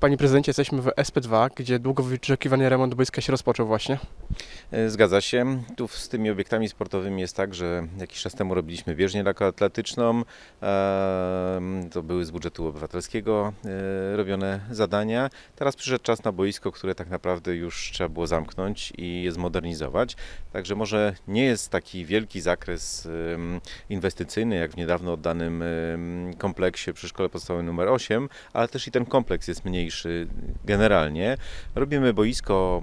Panie prezydencie, jesteśmy w SP2, gdzie długo wyczekiwany remont boiska się rozpoczął właśnie. E, Zgadza się. Tu z tymi obiektami sportowymi jest tak, że jakiś czas temu robiliśmy bieżnię lekkoatletyczną. To były z budżetu obywatelskiego e, robione zadania. Teraz przyszedł czas na boisko, które tak naprawdę już trzeba było zamknąć i je zmodernizować. Także może nie jest taki wielki zakres inwestycyjny, jak w niedawno oddanym kompleksie przy szkole podstawowej nr 8, ale też i ten kompleks jest mniejszy generalnie. Robimy boisko,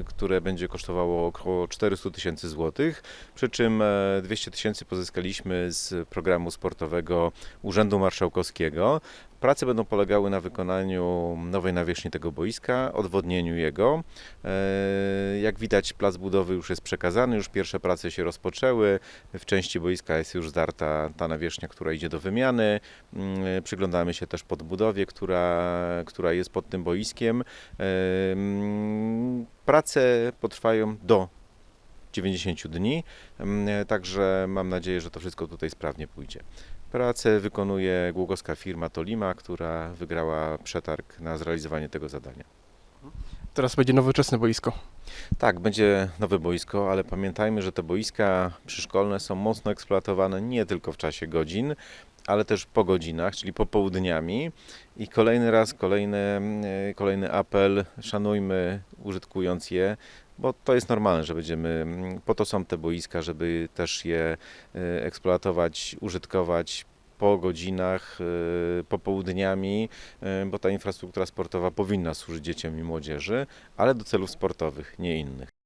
e, które będzie kosztowało około 400 tysięcy złotych, przy czym e, 200 tysięcy pozyskaliśmy z programu sportowego Urzędu Marszałkowskiego. Prace będą polegały na wykonaniu nowej nawierzchni tego boiska, odwodnieniu jego. E, Jak widać, plac budowy już jest przekazany, już pierwsze prace się rozpoczęły. W części boiska jest już zdarta ta nawierzchnia, która idzie do wymiany. Mm, Przyglądamy się też podbudowie, która, która jest pod tym boiskiem. Em, Prace potrwają do 90 dni, em, także mam nadzieję, że to wszystko tutaj sprawnie pójdzie. Pracę wykonuje głogowska firma Tolima, która wygrała przetarg na zrealizowanie tego zadania. Teraz będzie nowoczesne boisko. Tak, będzie nowe boisko, ale pamiętajmy, że te boiska przyszkolne są mocno eksploatowane nie tylko w czasie godzin, ale też po godzinach, czyli popołudniami. I kolejny raz, kolejny, e, kolejny apel, szanujmy użytkując je, bo to jest normalne, że będziemy, mm, po to są te boiska, żeby też je e, eksploatować, użytkować po godzinach, e, popołudniami, e, bo ta infrastruktura sportowa powinna służyć dzieciom i młodzieży, ale do celów sportowych, nie innych.